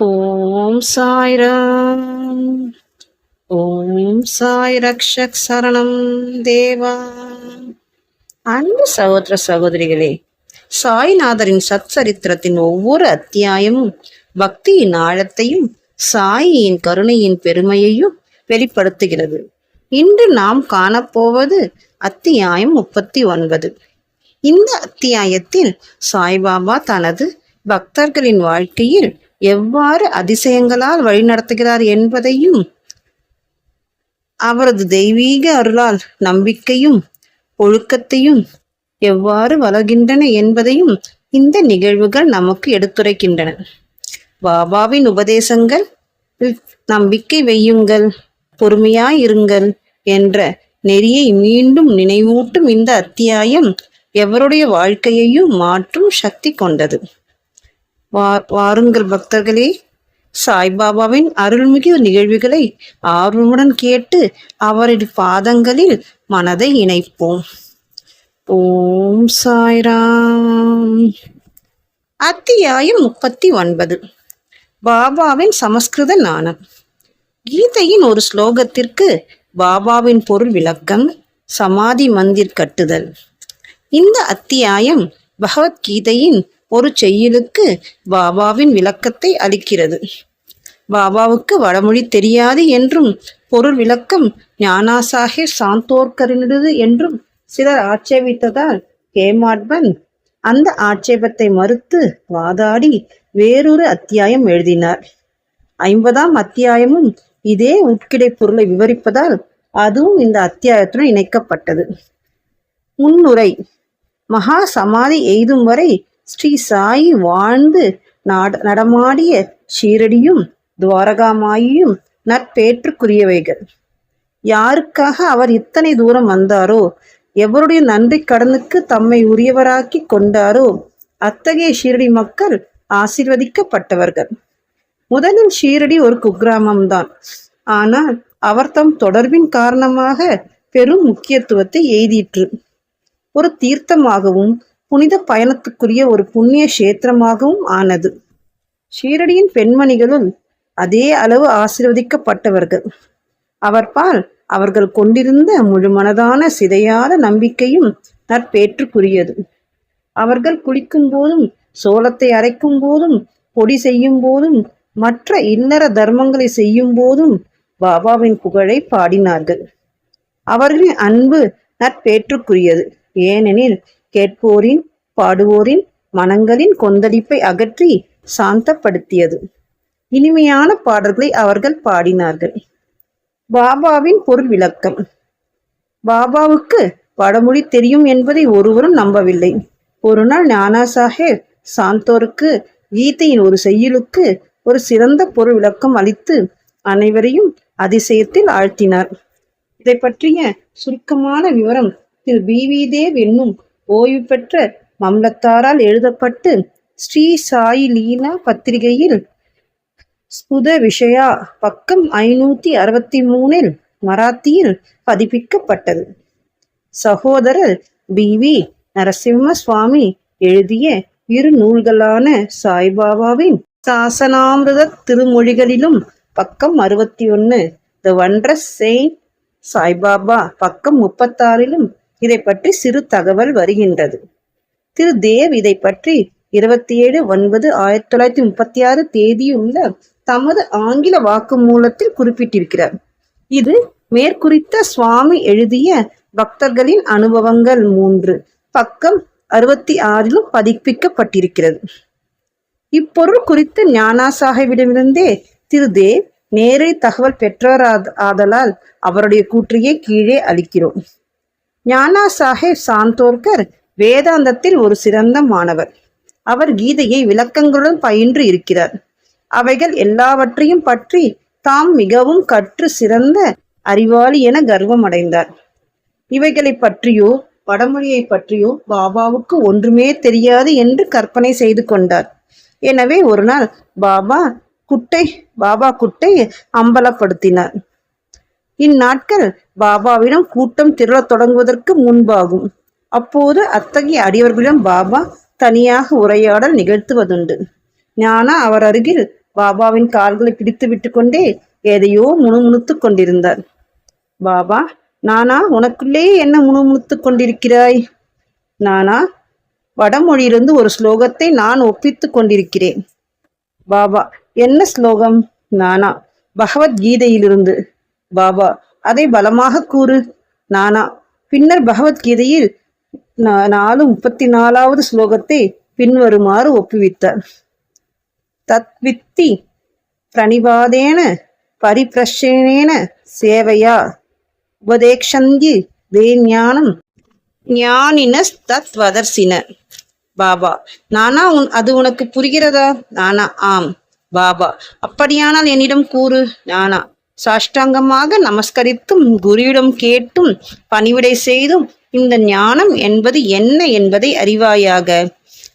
ஓம் சாய்ராம் ஓம் சாய் ரக்ஷக் சரணம் தேவா. அன்பு சகோதர சகோதரிகளே சாய்நாதரின் சச்சரித்திரத்தின் ஒவ்வொரு அத்தியாயமும் பக்தியின் ஆழத்தையும் சாயியின் கருணையின் பெருமையையும் வெளிப்படுத்துகிறது. இன்று நாம் காணப்போவது அத்தியாயம் முப்பத்தி ஒன்பது இந்த அத்தியாயத்தில் சாய்பாபா தனது பக்தர்களின் வாழ்க்கையில் எவ்வாறு அதிசயங்களால் வழிநடத்துகிறார் என்பதையும் அவரது தெய்வீக அருளால் நம்பிக்கையும் ஒழுக்கத்தையும் எவ்வாறு வளர்கின்றன என்பதையும் இந்த நிகழ்வுகள் நமக்கு எடுத்துரைக்கின்றன. பாபாவின் உபதேசங்கள் நம்பிக்கை வையுங்கள் பொறுமையாயிருங்கள் என்ற நெறியை மீண்டும் நினைவூட்டும் இந்த அத்தியாயம் எவருடைய வாழ்க்கையையும் மாற்றும் சக்தி கொண்டது. வா வாருங்கள் பக்தர்களே. சாய்பாபாவின் அருள்மிகு நிகழ்வுகளை ஆர்வமுடன் கேட்டு அவரது பாதங்களில் மனதை இணைப்போம். ஓம் சாய்ராம் அத்தியாயம் முப்பத்தி ஒன்பது. பாபாவின் சமஸ்கிருத நாணம். கீதையின் ஒரு ஸ்லோகத்திற்கு பாபாவின் பொருள் விளக்கம் சமாதி மந்திர் கட்டுதல். இந்த அத்தியாயம் பகவத்கீதையின் ஒரு செய்யுளுக்கு பாபாவின் விளக்கத்தை அளிக்கிறது. பாபாவுக்கு வடமொழி தெரியாது என்றும் பொருள் விளக்கம் ஞானாசாகே சாந்தோர்கரினது என்றும் சிலர் ஆட்சேபித்ததால் கேமாட்பன் அந்த ஆட்சேபத்தை மறுத்து வாதாடி வேறொரு அத்தியாயம் எழுதினார். ஐம்பதாம் அத்தியாயமும் இதே உட்கிடை பொருளை விவரிப்பதால் அதுவும் இந்த அத்தியாயத்துடன் இணைக்கப்பட்டது. முன்னுரை மகா சமாதி எய்தும் வரை ஸ்ரீ சாயி வாழ்ந்து நாட நடமாடிய ஷீரடியும் துவாரகாமாயும் நற்பேற்றுக்குரியவைகள். யாருக்காக அவர் இத்தனை தூரம் வந்தாரோ எவருடைய நன்றி கடனுக்கு தம்மை உரியவராக்கி கொண்டாரோ அத்தகைய ஷீரடி மக்கள் ஆசீர்வதிக்கப்பட்டவர்கள். முதலில் ஷீரடி ஒரு குக்கிராமம்தான். ஆனால் அவர் தம் தொடர்பின் காரணமாக பெரும் முக்கியத்துவத்தை எய்திற்று. ஒரு தீர்த்தமாகவும் புனித பயணத்துக்குரிய ஒரு புண்ணிய கஷேத்திரமாகவும் ஆனது. ஷீரடியின் பெண்மணிகளும் அதே அளவு ஆசீர்வதிக்கப்பட்டவர்கள். அவர்பால் அவர்கள் கொண்டிருந்த முழுமனதான சிதையாத நம்பிக்கையும் நற்பேற்றுக்குரியது. அவர்கள் குளிக்கும் போதும் சோளத்தை அரைக்கும் போதும் பொடி செய்யும் போதும் மற்ற இன்னர தர்மங்களை செய்யும் போதும் பாபாவின் புகழை பாடினார்கள். அவர்களின் அன்பு நற்பேற்றுக்குரியது. ஏனெனில் கேட்போரின் பாடுவோரின் மனங்களின் கொந்தளிப்பை அகற்றி சாந்தப்படுத்தியது. இனிமையான பாடல்களை அவர்கள் பாடினார்கள். பாபாவின் பொருள் விளக்கம். பாபாவுக்கு வடமொழி தெரியும் என்பதை ஒருவரும் நம்பவில்லை. ஒரு நாள் ஞானா சாஹேப் சாந்தோருக்கு கீதையின் ஒரு செய்யுளுக்கு ஒரு சிறந்த பொருள் விளக்கம் அளித்து அனைவரையும் அதிசயத்தில் ஆழ்த்தினார். இதை பற்றிய சுருக்கமான விவரம் திரு பி வி தேவ் என்னும் ஓய்வு பெற்ற மம்லத்தாரால் எழுதப்பட்டு ஸ்ரீ சாயி லீலா பத்திரிகையில் ஸ்புத விஷயா பக்கம் ஐநூத்தி அறுபத்தி மூணில் மராத்தியில் பதிப்பிக்கப்பட்டது. சகோதரர் பி. வி. நரசிம்ம சுவாமி எழுதிய இரு நூல்களான சாய்பாபாவின் சாசனாமிருத திருமொழிகளிலும் பக்கம் அறுபத்தி ஒன்று த வண்டரஸ் செயின்ட் சாய்பாபா பக்கம் முப்பத்தாறிலும் இதை பற்றி சிறு தகவல் வருகின்றது. திரு. தேவ் இதை பற்றி இருபத்தி ஏழு ஒன்பது ஆயிரத்தி தொள்ளாயிரத்தி முப்பத்தி ஆறு தேதியுள்ள தமது ஆங்கில வாக்குமூலத்தில் குறிப்பிட்டிருக்கிறார். இது மேற்குறித்த சுவாமி எழுதிய பக்தர்களின் அனுபவங்கள் மூன்று. பக்கம் அறுபத்தி ஆறிலும் பதிப்பிக்கப்பட்டிருக்கிறது. இப்பொருள் குறித்து ஞானா சாஹிபிடமிருந்தே திரு. தேவ் நேரடி தகவல் பெற்றவர் ஆதலால் அவருடைய கூற்றையே கீழே அளிக்கிறோம். ஞானா சாஹேப் சாந்தோர்கர் வேதாந்தத்தில் ஒரு சிறந்த மாணவர். அவர் கீதையை விளக்கங்களுடன் பயின்று இருக்கிறார். அவைகள் எல்லாவற்றையும் பற்றி தாம் மிகவும் கற்று சிறந்த அறிவாளி என கர்வம் அடைந்தார் இவைகளை பற்றியோ வடமொழியை பற்றியோ பாபாவுக்கு ஒன்றுமே தெரியாது என்று கற்பனை செய்து கொண்டார். எனவே ஒரு நாள் பாபா குட்டை பாபா குட்டை அம்பலப்படுத்தினார். இந்நாட்கள் பாபாவிடம் கூட்டம் திரளத் தொடங்குவதற்கு முன்பாகும். அப்போது அத்தகைய அடியவர்களிடம் பாபா தனியாக உரையாடல் நிகழ்த்துவதுண்டு. ஞானா அவர் அருகில் பாபாவின் கால்களை பிடித்து விட்டுக்கொண்டே எதையோ முணுமுணுத்துக் கொண்டிருந்தார். பாபா நானா உனக்குள்ளே என்ன முணுமுணுத்துக் கொண்டிருக்கிறாய்? நானா வடமொழியிலிருந்து ஒரு ஸ்லோகத்தை நான் ஒப்பித்துக் கொண்டிருக்கிறேன். பாபா என்ன ஸ்லோகம்? நானா பகவத்கீதையிலிருந்து பாபா அதை பலமாக கூறு. நானா பின்னர் பகவத்கீதையில் நாலு முப்பத்தி நாலாவது ஸ்லோகத்தை பின்வருமாறு ஒப்புவித்தார். தத்வித்தி பிரணிபாதேன பரிபிரஷேன சேவையா உபதேக்ஷந்தி வேஞானம் ஞானினஸ் தத்வதர்சின பாபா நானா உன் அது உனக்கு புரிகிறதா? நானா ஆம் பாபா அப்படியானால் என்னிடம் கூறு. நானா சாஷ்டாங்கமாக நமஸ்கரித்தும் குருவிடம் கேட்டும் பணிவிடை செய்தும் இந்த ஞானம் என்பது என்ன என்பதை அறிவாயாக.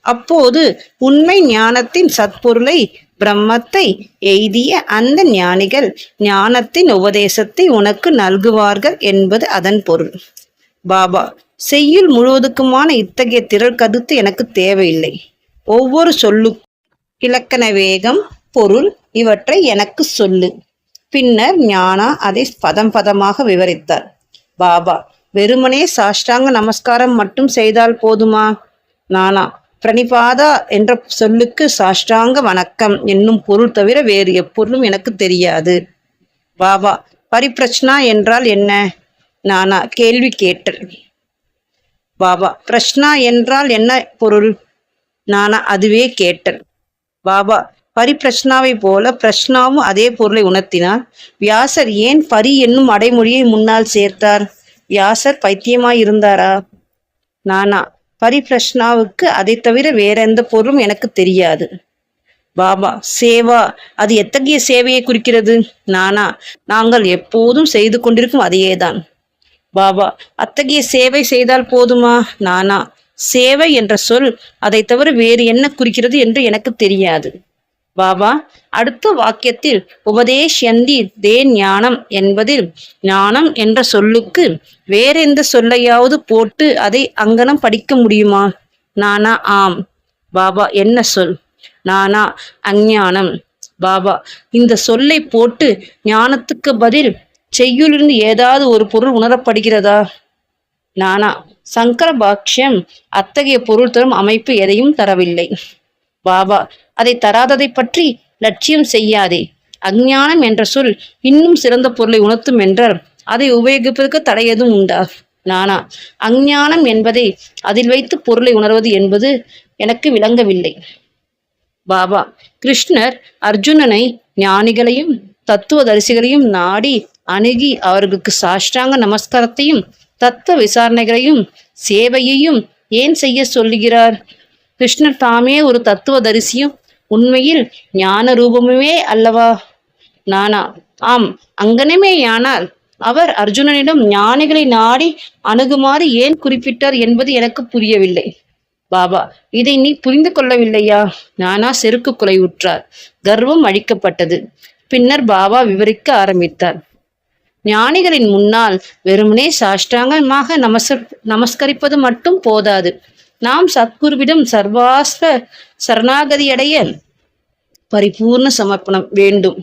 அப்போது உண்மை ஞானத்தின் சத்பொருளை பிரம்மத்தை எய்திய அந்த ஞானிகள் ஞானத்தின் உபதேசத்தை உனக்கு நல்குவார்கள் என்பது அதன் பொருள். பாபா செய்யுள் முழுவதுக்குமான இத்தகைய திரள் கருத்து எனக்கு தேவையில்லை. ஒவ்வொரு சொல்லு இலக்கண வேகம் பொருள் இவற்றை எனக்கு சொல்லு. பின்னர் ஞானா அதை பதம் பதமாக விவரித்தார். பாபா வெறுமனே சாஷ்டாங்க நமஸ்காரம் மட்டும் செய்தால் போதுமா? நானா பிரணிபாதா என்ற சொல்லுக்கு சாஷ்டாங்க வணக்கம் என்னும் பொருள் தவிர வேறு எப்பொருளும் எனக்கு தெரியாது. பாபா பரிப்பிரச்சனா என்றால் என்ன? நானா கேள்வி கேட்டல். பாபா பிரஷ்னா என்றால் என்ன பொருள்? நானா அதுவே கேட்டல். பாபா பரிப்பிரஷ்னாவை போல பிரஷ்னாவும் அதே பொருளை உணர்த்தினார். வியாசர் ஏன் பரி என்னும் அடைமொழியை முன்னால் சேர்த்தார்? வியாசர் பைத்தியமாய் இருந்தாரா? நானா பரிப்பிரஷ்னாவுக்கு அதை தவிர வேற எந்த பொருளும் எனக்கு தெரியாது. பாபா சேவா அது எத்தகைய சேவையை குறிக்கிறது? நானா நாங்கள் எப்போதும் செய்து கொண்டிருக்கும் அதையேதான். பாபா அத்தகைய சேவை செய்தால் போதுமா? நானா சேவை என்ற சொல் அதை தவிர வேறு என்ன குறிக்கிறது என்று எனக்கு தெரியாது. பாபா அடுத்த வாக்கியத்தில் உபதேஷ்யந்தி தே ஞானம் என்பதில் ஞானம் என்ற சொல்லுக்கு வேறெந்த சொல்லையாவது போட்டு அதை அங்கனம் படிக்க முடியுமா? நானா ஆம். பாபா என்ன சொல்? நானா அஞ்ஞானம். பாபா இந்த சொல்லை போட்டு ஞானத்துக்கு பதில் செய்யுளிருந்து ஏதாவது ஒரு பொருள் உணரப்படுகிறதா? நானா சங்கர பாக்ஷ்யம் அத்தகைய பொருள் தரும் அமைப்பு எதையும் தரவில்லை. பாபா அதை தராததை பற்றி லட்சியம் செய்யாதே. அஞ்ஞானம் என்ற சொல் இன்னும் சிறந்த பொருளை உணர்த்தும் என்றால் அதை உபயோகிப்பதற்கு தடை எதுவும் உண்டா? நானா? அஞ்ஞானம் என்பதை அதில் வைத்து பொருளை உணர்வது என்பது எனக்கு விளங்கவில்லை. பாபா கிருஷ்ணர் அர்ஜுனனை ஞானிகளையும் தத்துவதரிசிகளையும் நாடி அணுகி அவர்களுக்கு சாஷ்டாங்க நமஸ்காரத்தையும் தத்துவ விசாரணைகளையும் சேவையையும் ஏன் செய்ய சொல்லுகிறார்? கிருஷ்ணர் தாமே ஒரு தத்துவதரிசியும் உண்மையில் ஞான ரூபமுமே அல்லவா? நானா? ஆம் அங்கனமேயானால் அவர் அர்ஜுனனிடம் ஞானிகளை நாடி அணுகுமாறு ஏன் குறிப்பிட்டார் என்பது எனக்கு புரியவில்லை. பாபா இதை நீ புரிந்து கொள்ளவில்லையா? நானா செருக்கு குலைவுற்றார். கர்வம் அழிக்கப்பட்டது. பின்னர் பாபா விவரிக்க ஆரம்பித்தார். ஞானிகளின் முன்னால் வெறுமனே சாஷ்டாங்கமாக நமஸ் நமஸ்கரிப்பது மட்டும் போதாது. நாம் சத்குருவிடம் சர்வாஸ்வ சரணாகதியடைய பரிபூர்ண சமர்ப்பணம் வேண்டும்.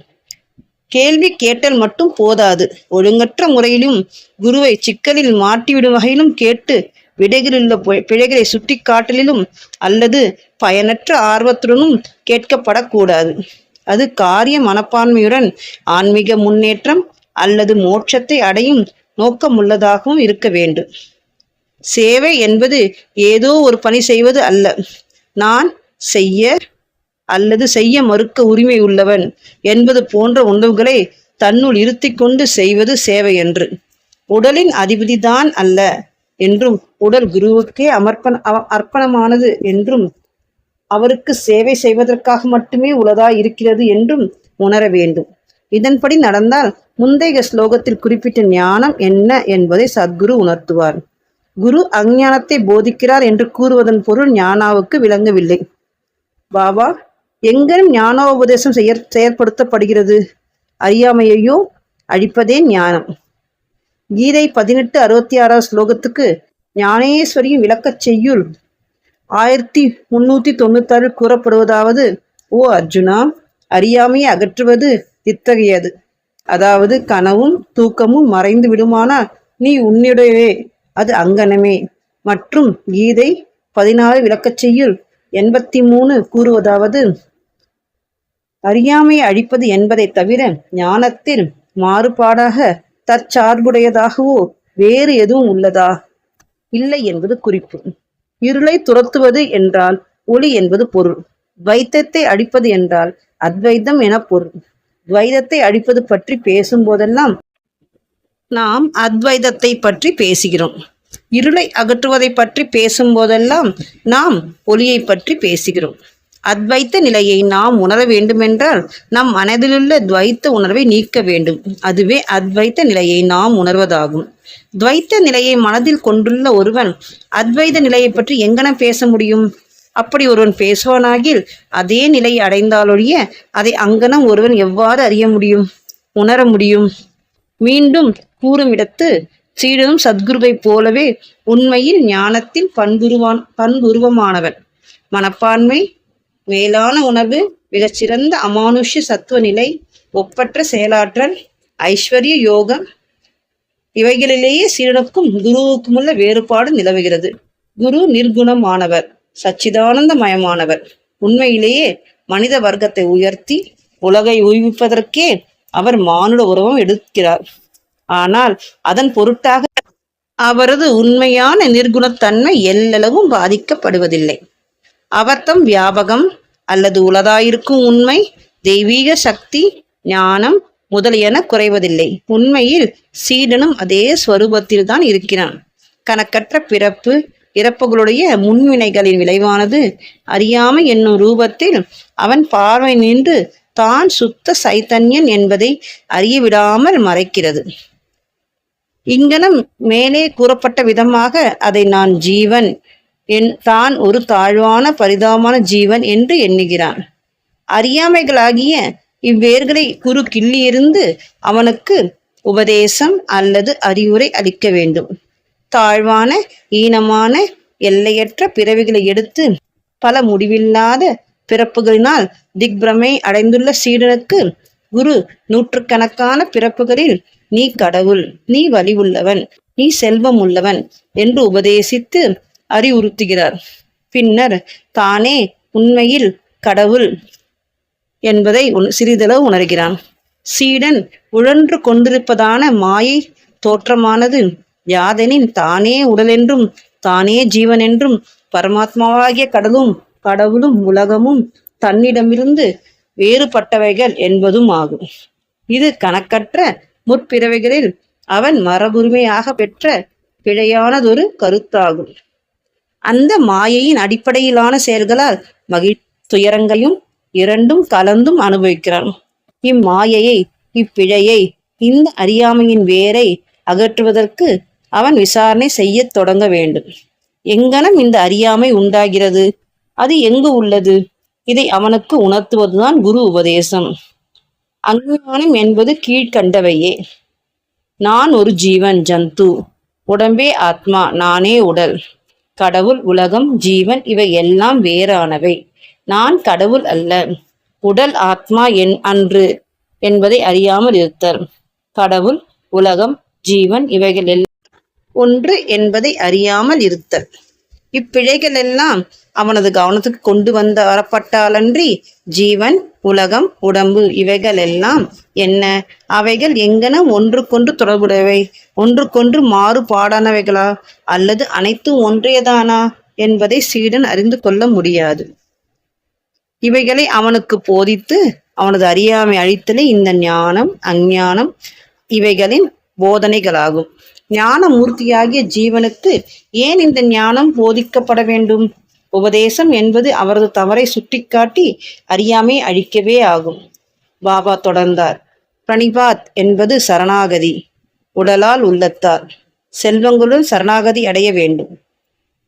கேள்வி கேட்டல் மட்டும் போதாது. ஒழுங்கற்ற முறையிலும் குருவை சிக்கலில் மாட்டிவிடும் வகையிலும் கேட்டு விடைகளிலுள்ள பிழைகளை பிழைகளை சுட்டிக்காட்டலிலும் அல்லது பயனற்ற ஆர்வத்துடனும் கேட்கப்படக்கூடாது. அது காரிய மனப்பான்மையுடன் ஆன்மீக முன்னேற்றம் அல்லது மோட்சத்தை அடையும் நோக்கமுள்ளதாகவும் இருக்க வேண்டும். சேவை என்பது ஏதோ ஒரு பணி செய்வது அல்ல. நான் செய்ய அல்லது செய்ய மறுக்க உரிமை உள்ளவன் என்பது போன்ற உணர்வுகளை தன்னுள் இருத்தி கொண்டு செய்வது சேவை என்று. உடலின் அதிபதிதான் அல்ல என்றும் உடல் குருவுக்கே அமர்ப்பண அர்ப்பணமானது என்றும் அவருக்கு சேவை செய்வதற்காக மட்டுமே உளதாய் இருக்கிறது என்றும் உணர வேண்டும். இதன்படி நடந்தால் முந்தைய ஸ்லோகத்தில் குறிப்பிட்ட ஞானம் என்ன என்பதை சத்குரு உணர்த்துவார். குரு அஞ்ஞானத்தை போதிக்கிறார் என்று கூறுவதன் பொருள் ஞானாவுக்கு விளங்கவில்லை. பாபா எங்கனும் ஞானோபதேசம் செய்ய செயற்படுத்தப்படுகிறது? அறியாமையையோ அழிப்பதே ஞானம். கீதை பதினெட்டு அறுபத்தி ஆறாவது ஸ்லோகத்துக்கு ஞானேஸ்வரியும் விளக்கச் செய்யுள். ஆயிரத்தி முன்னூத்தி தொண்ணூத்தாறு கூறப்படுவதாவது ஓ அர்ஜுனா அறியாமையை அகற்றுவது இத்தகையது. அதாவது கனவும் தூக்கமும் மறைந்து விடுமானால் நீ உன்னுடையவே. அது அங்கனமே. மற்றும் கீதை பதினாறு விளக்கச் செய்யுள் எண்பத்தி மூணு கூறுவதாவது அறியாமையை அழிப்பது என்பதை தவிர ஞானத்தில் மாறுபாடாக தற்சார்புடையதாகவோ வேறு எதுவும் உள்ளதா? இல்லை என்பது குறிப்பு. இருளை துரத்துவது என்றால் ஒளி என்பது பொருள். துவைத்தத்தை அழிப்பது என்றால் அத்வைத்தம் என பொருள். துவைதத்தை அழிப்பது பற்றி பேசும்போதெல்லாம் நாம் அத்வைதத்தை பற்றி பேசுகிறோம். இருளை அகற்றுவதை பற்றி பேசும்போதெல்லாம் நாம் ஒளியை பற்றி பேசுகிறோம். அத்வைத்த நிலையை நாம் உணர வேண்டுமென்றால் நம் மனதிலுள்ள துவைத்த உணர்வை நீக்க வேண்டும். அதுவே அத்வைத்த நிலையை நாம் உணர்வதாகும். துவைத்த நிலையை மனதில் கொண்டுள்ள ஒருவன் அத்வைத நிலையை பற்றி எங்கன பேச முடியும்? அப்படி ஒருவன் பேசுவானாகில் அதே நிலையை அடைந்தாலொழிய அதை அங்கனம் ஒருவன் எவ்வாறு அறிய முடியும்? உணர முடியும். மீண்டும் கூறுமிடத்து சீடனும் சத்குருவைப் போலவே உண்மையில் ஞானத்தில் பண்புருவான் பண்புருவமானவன். மனப்பான்மை மேலான உணர்வு மிகச்சிறந்த அமானுஷ்ய சத்துவ நிலை ஒப்பற்ற செயலாற்றல் ஐஸ்வர்ய யோகம் இவைகளிலேயே சீடனுக்கும் குருவுக்கும் உள்ள வேறுபாடு நிலவுகிறது. குரு நிர்குணமானவர் சச்சிதானந்தமயமானவர். உண்மையிலேயே மனித வர்க்கத்தை உயர்த்தி உலகை உய்விப்பதற்கே அவர் மானுட உருவம் எடுக்கிறார். ஆனால் அதன் பொருட்டாக அவரது உண்மையான நிர்குணத்தன்மை எல்லளவும் பாதிக்கப்படுவதில்லை. அவர்த்தம் வியாபகம் அல்லது உளதாயிருக்கும் உண்மை தெய்வீக சக்தி ஞானம் முதலியன குறைவதில்லை. உண்மையில் சீடனும் அதே ஸ்வரூபத்தில் தான் இருக்கிறான். கணக்கற்ற பிறப்பு இறப்புகளுடைய முன்வினைகளின் விளைவானது அறியாமை என்னும் ரூபத்தில் அவன் பார்வை நின்று தான் சுத்த சைத்தன்யன் என்பதை அறிய விடாமல் மறைக்கிறது. இங்கனம் மேலே கூறப்பட்ட விதமாக அதை நான் ஜீவன் என் தான் ஒரு தாழ்வான பரிதாபமான ஜீவன் என்று எண்ணுகிறான். அறியாமைகளாகிய இவ்வேர்களை குரு கிள்ளியிருந்து அவனுக்கு உபதேசம் அல்லது அறிவுரை அளிக்க வேண்டும். தாழ்வான ஈனமான எல்லையற்ற பிறவிகளை எடுத்து பல முடிவில்லாத பிறப்புகளினால் திக்பிரமை அடைந்துள்ள சீடனுக்கு குரு நூற்றுக்கணக்கான பிறப்புகளில் நீ கடவுள் நீ வலிவுள்ளவன் நீ செல்வம் உள்ளவன் என்று உபதேசித்து அறிவுறுத்துகிறார். பின்னர் தானே உண்மையில் கடவுள் என்பதை சிறிதளவு உணர்கிறான். சீடன் உழன்று கொண்டிருப்பதான மாயை தோற்றமானது யாதெனின் தானே உடலென்றும் தானே ஜீவனென்றும் பரமாத்மாவாகிய கடலும் கடவுளும் உலகமும் தன்னிடமிருந்து வேறுபட்டவைகள் என்பதும் ஆகும். இது கணக்கற்ற முற்பிறவைகளில் அவன் மரபுரிமையாக பெற்ற பிழையானதொரு கருத்தாகும். அந்த மாயையின் அடிப்படையிலான செயல்களால் மகிழ் துயரங்களையும் இரண்டும் கலந்தும் அனுபவிக்கிறான். இம்மாயையை இப்பிழையை இந்த அறியாமையின் வேரை அகற்றுவதற்கு அவன் விசாரணை செய்யத் தொடங்க வேண்டும். எங்கனம் இந்த அறியாமை உண்டாகிறது? அது எங்கு உள்ளது? இதை அவனுக்கு உணர்த்துவதுதான் குரு உபதேசம். அஞ்ஞானம் என்பது கீழ்க்கண்டவையே நான் ஒரு ஜீவன் ஜந்து. உடம்பே ஆத்மா நானே உடல். கடவுள் உலகம் ஜீவன் இவை எல்லாம் வேறானவை. நான் கடவுள் அல்ல. உடல் ஆத்மா என் அன்று என்பதை அறியாமல் இருத்தல். கடவுள் உலகம் ஜீவன் இவைகள் எல்லாம் ஒன்று என்பதை அறியாமல் இருத்தல். இப்பிழைகள் எல்லாம் அவனது கவனத்துக்கு கொண்டு வந்த வரப்பட்டாலன்றி ஜீவன் உலகம் உடம்பு இவைகள் எல்லாம் என்ன? அவைகள் எங்கன ஒன்றுக்கொன்று தொடர்புடையவை? ஒன்றுக்கொன்று மாறுபாடானவைகளா? அல்லது அனைத்தும் ஒன்றியதானா? என்பதை சீடன் அறிந்து கொள்ள முடியாது. இவைகளை அவனுக்கு போதித்து அவனது அறியாமை அழித்தலே இந்த ஞானம் அஞ்ஞானம் இவைகளின் போதனைகளாகும். ஞான மூர்த்தியாகிய ஜீவனுக்கு ஏன் இந்த ஞானம் போதிக்கப்பட வேண்டும்? உபதேசம் என்பது அவரது தவறை சுட்டிக்காட்டி அறியாமை அழிக்கவே ஆகும். பாபா தொடர்ந்தார். பிரணிபாத் என்பது சரணாகதி உடலால் உள்ளத்தார். செல்வங்களுள் சரணாகதி அடைய வேண்டும்.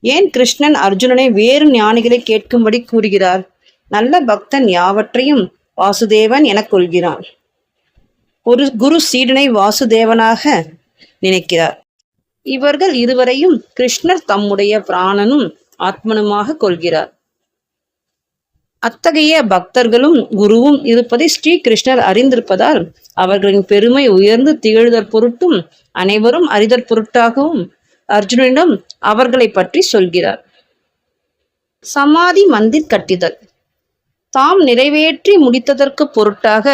ஏன் கிருஷ்ணன் அர்ஜுனனை வேறு ஞானிகளை கேட்கும்படி கூறுகிறார்? நல்ல பக்தன் யாவற்றையும் வாசுதேவன் எனக் கொள்கிறான். ஒரு குரு சீடனை வாசுதேவனாக நினைக்கிறார். இவர்கள் இருவரையும் கிருஷ்ணர் தம்முடைய பிராணனும் ஆத்மனுமாக கொள்கிறார். அத்தகைய பக்தர்களும் குருவும் இருப்பதை ஸ்ரீ கிருஷ்ணர் அறிந்திருப்பதால் அவர்களின் பெருமை உயர்ந்து திகழ்தற் பொருட்டும் அனைவரும் அறிதற் பொருட்டாகவும் அர்ஜுனனிடம் அவர்களை பற்றி சொல்கிறார். சமாதி மந்திர் கட்டிதல். தாம் நிறைவேற்றி முடித்ததற்கு பொருட்டாக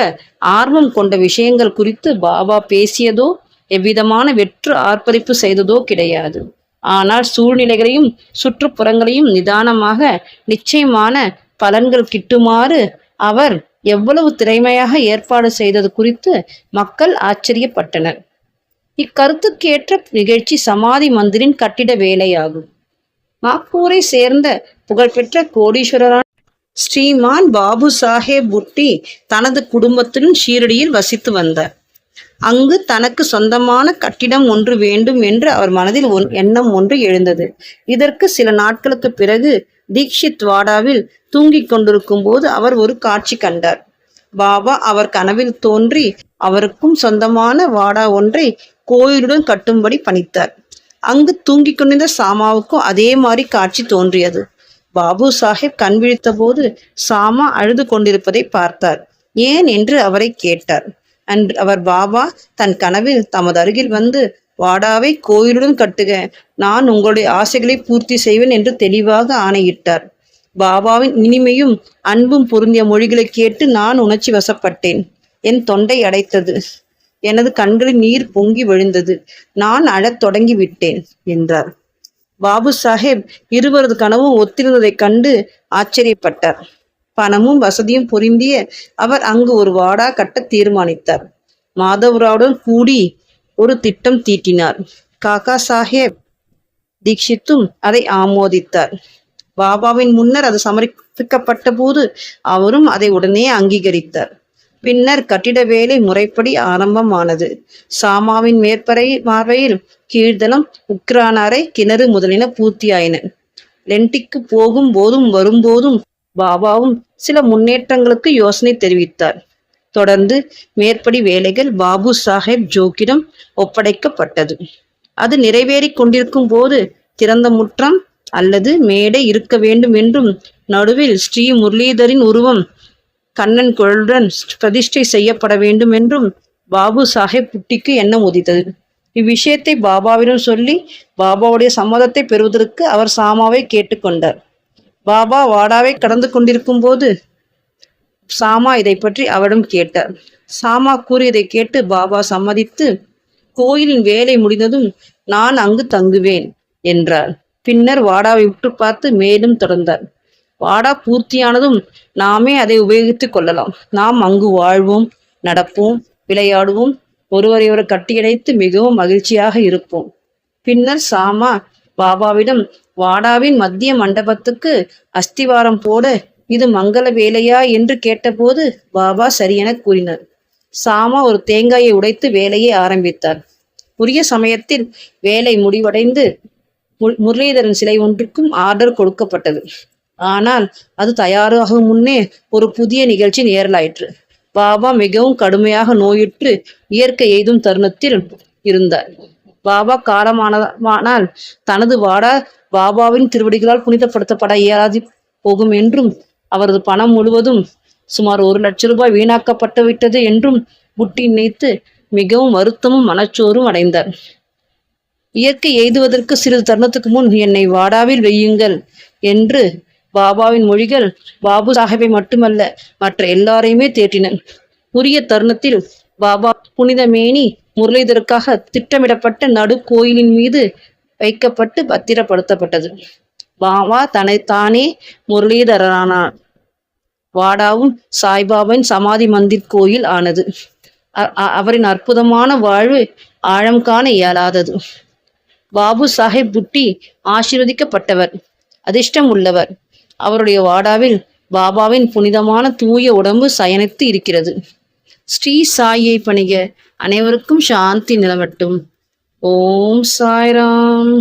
ஆர்வம் கொண்ட விஷயங்கள் குறித்து பாபா பேசியதோ எவ்விதமான வெற்று ஆர்ப்பரிப்பு செய்ததோ கிடையாது. ஆனால் சூழ்நிலைகளையும் சுற்றுப்புறங்களையும் நிதானமாக நிச்சயமான பலன்கள் கிட்டுமாறு அவர் எவ்வளவு திறமையாக ஏற்பாடு செய்தது குறித்து மக்கள் ஆச்சரியப்பட்டனர். இக்கருத்துக்கேற்ற நிகழ்ச்சி சமாதி மந்திரின் கட்டிட வேலையாகும். நாக்பூரை சேர்ந்த புகழ்பெற்ற கோடீஸ்வரரான ஸ்ரீமான் பாபு சாஹேப் புட்டி தனது குடும்பத்துடன் ஷீரடியில் வசித்து வந்தார். அங்கு தனக்கு சொந்தமான கட்டிடம் ஒன்று வேண்டும் என்று அவர் மனதில் ஒன் எண்ணம் ஒன்று எழுந்தது. இதற்கு சில நாட்களுக்கு பிறகு தீக்ஷித் வாடாவில் தூங்கிக் கொண்டிருக்கும் போது அவர் ஒரு காட்சி கண்டார். பாபா அவர் கனவில் தோன்றி அவருக்கும் சொந்தமான வாடா ஒன்றை கோயிலுடன் கட்டும்படி பணித்தார். அங்கு தூங்கிக் கொண்டிருந்த சாமாவுக்கும் அதே மாதிரி காட்சி தோன்றியது. பாபு சாஹிப் கண் விழித்த போது சாமா அழுது கொண்டிருப்பதை பார்த்தார். ஏன் என்று அவரை கேட்டார். அன்று அவர் பாபா தன் கனவில் தமது அருகில் வந்து வாடாவை கோயிலுடன் கட்டுக. நான் உங்களுடைய ஆசைகளை பூர்த்தி செய்வேன் என்று தெளிவாக ஆணையிட்டார். பாபாவின் இனிமையும் அன்பும் பொருந்திய மொழிகளை கேட்டு நான் உணர்ச்சி வசப்பட்டேன். என் தொண்டை அடைத்தது. எனது கண்களில் நீர் பொங்கி விழுந்தது. நான் அழத் தொடங்கி விட்டேன் என்றார். பாபு சாஹேப் இருவரது கனவும் ஒத்திருந்ததைக் கண்டு ஆச்சரியப்பட்டார். பணமும் வசதியும் பொருந்திய அவர் அங்கு ஒரு வாடா கட்ட தீர்மானித்தார். மாதவராவுடன் கூடி ஒரு திட்டம் தீட்டினார். காக்கா சாஹேப் தீக்ஷித்தும் அதை ஆமோதித்தார். பாபாவின் முன்னர் அது சமர்ப்பிக்கப்பட்ட போது அவரும் அதை உடனே அங்கீகரித்தார். பின்னர் கட்டிட வேலை முறைப்படி ஆரம்பமானது. சாமாவின் மேற்பறை பார்வையில் கீழ்தளம் உக்ரானாரை கிணறு முதலின பூர்த்தியாயின. லென்டிக்கு போகும் போதும் வரும்போதும் பாபாவும் சில முன்னேற்றங்களுக்கு யோசனை தெரிவித்தார். தொடர்ந்து மேற்படி வேலைகள் பாபு சாஹேப் ஜோக்கிடம் ஒப்படைக்கப்பட்டது. அது நிறைவேறிக் கொண்டிருக்கும் போது திறந்த முற்றம் அல்லது மேடை இருக்க வேண்டும் என்றும் நடுவில் ஸ்ரீ முரளிதரின் உருவம் கண்ணன் குழலுடன் பிரதிஷ்டை செய்யப்பட வேண்டும் என்றும் பாபு சாஹேப் புட்டிக்கு எண்ணம் உதித்தது. இவ்விஷயத்தை பாபாவிடம் சொல்லி பாபாவுடைய சம்மதத்தை பெறுவதற்கு அவர் சாமாவை கேட்டுக்கொண்டார் பாபா வாடாவை கடந்து கொண்டிருக்கும் போது சாமா இதை பற்றி அவரிடம் கேட்டார். சாமா கூறியதை கேட்டு பாபா சம்மதித்து கோயிலின் வேலை முடிந்ததும் நான் அங்கு தங்குவேன் என்றார். பின்னர் வாடாவை உற்று பார்த்து மேலும் தொடர்ந்தார். வாடா பூர்த்தியானதும் நாமே அதை உபயோகித்துக் கொள்ளலாம். நாம் அங்கு வாழ்வோம் நடப்போம் விளையாடுவோம் ஒருவரையொரு கட்டியடைத்து மிகவும் மகிழ்ச்சியாக இருப்போம். பின்னர் சாமா பாபாவிடம் வாடாவின் மத்திய மண்டபத்துக்கு அஸ்திவாரம் போட இது மங்கள வேலையா? என்று கேட்டபோது பாபா சரியென கூறினார். சாமா ஒரு தேங்காயை உடைத்து வேலையை ஆரம்பித்தார். உரிய சமயத்தில் வேலை முடிவடைந்து மு- முரளிதரன் சிலை ஒன்றுக்கும் ஆர்டர் கொடுக்கப்பட்டது. ஆனால் அது தயாராகும் முன்னே ஒரு புதிய நிகழ்ச்சி நேரலாயிற்று. பாபா மிகவும் கடுமையாக நோயுற்று இயற்கை எய்தும் தருணத்தில் இருந்தார். பாபா காலமானமானால் தனது வாடா பாபாவின் திருவடிகளால் புனிதப்படுத்தப்பட இயலாது போகும் என்றும் அவரது பணம் முழுவதும் சுமார் ஒரு லட்ச ரூபாய் வீணாக்கப்பட்டு விட்டது என்றும் புட்டி நினைத்து மிகவும் வருத்தமும் மனச்சோரும் அடைந்தார். இயற்கை எய்துவதற்கு சிறிது தருணத்துக்கு முன் என்னை வாடாவில் வையுங்கள் என்று பாபாவின் மொழிகள் பாபு சாஹிப்பை மட்டுமல்ல மற்ற எல்லாரையுமே தேற்றின. உரிய தருணத்தில் பாபா புனித மேனி முரளிதருக்காக திட்டமிடப்பட்ட நடு கோயிலின் மீது வைக்கப்பட்டு பத்திரப்படுத்தப்பட்டது. பாபா தன்னைத்தானே முரளிதரரானார் வாடாவும் சாய்பாபாவின் சமாதி மந்திர் கோயில் ஆனது. அ- அ- அவரின் அற்புதமான வாழ்வு ஆழம் காண இயலாதது. பாபு சாஹேப் புட்டி ஆசீர்வதிக்கப்பட்டவர் அதிர்ஷ்டம் உள்ளவர் அவருடைய வாடாவில் பாபாவின் புனிதமான தூய உடம்பு சயனித்து இருக்கிறது. ஸ்ரீ சாயை பணிக அனைவருக்கும் சாந்தி நிலவட்டும். ஓம் சாய்ராம்.